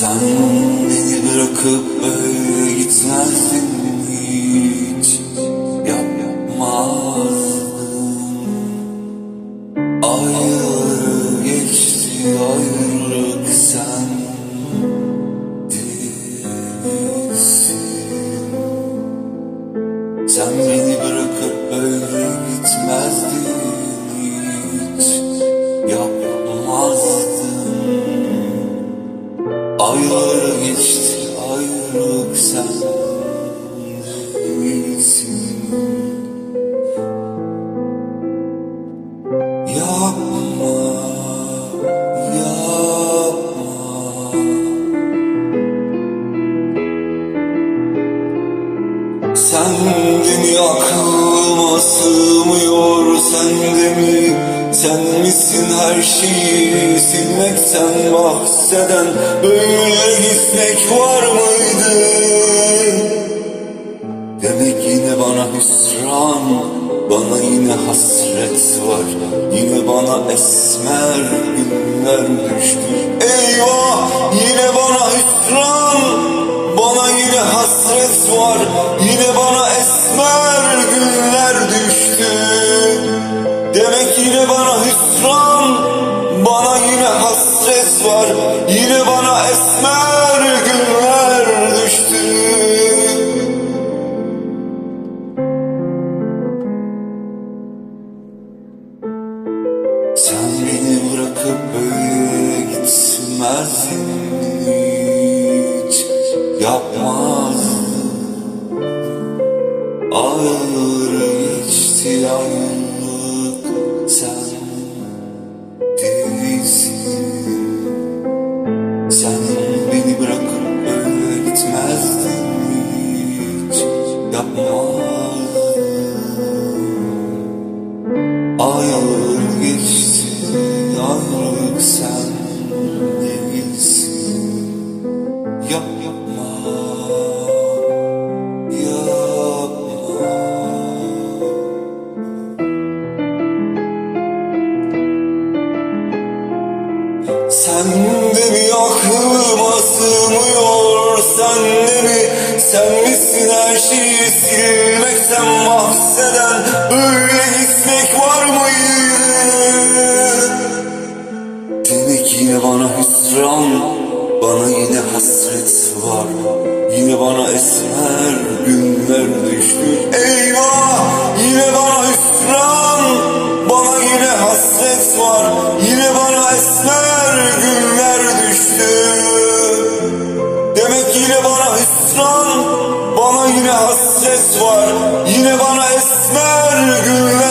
Sen beni bırakıp böyle gitmezsin hiç. Yapmazdın Ayları geçti ayrılık sen değilsin. Sen beni bırakıp böyle gitmezdin hiç. Aylar geçti ayrılık sen. Değilsin Yapma, yapma. Sen de mi aklıma sığmıyor sende mi Sen misin her şeyi silmekten bahseden Böyle gitmek var mıydı? Demek yine bana hüsran Bana yine hasret var. Yine bana esmer günler düştü. Eyvah! Yine bana hüsran Bana yine hasret var. Yine hüsran Bana yine hasret var. Yine bana esmer günler düştü. Sen beni bırakıp böyle gitmezdin hiç. Yapmazdın Ağır geçti ayrılık Aylar geçti ayrılık sen değilsin Yap yapma Yapma. Sen de hüsran Bana yine hasret var. Yine bana esmer günler düştü. Eyvah! Yine bana hüsran. Bana yine hasret var. Yine bana esmer günler düştü. Demek yine bana hüsran. Bana yine hasret var. Yine bana esmer günler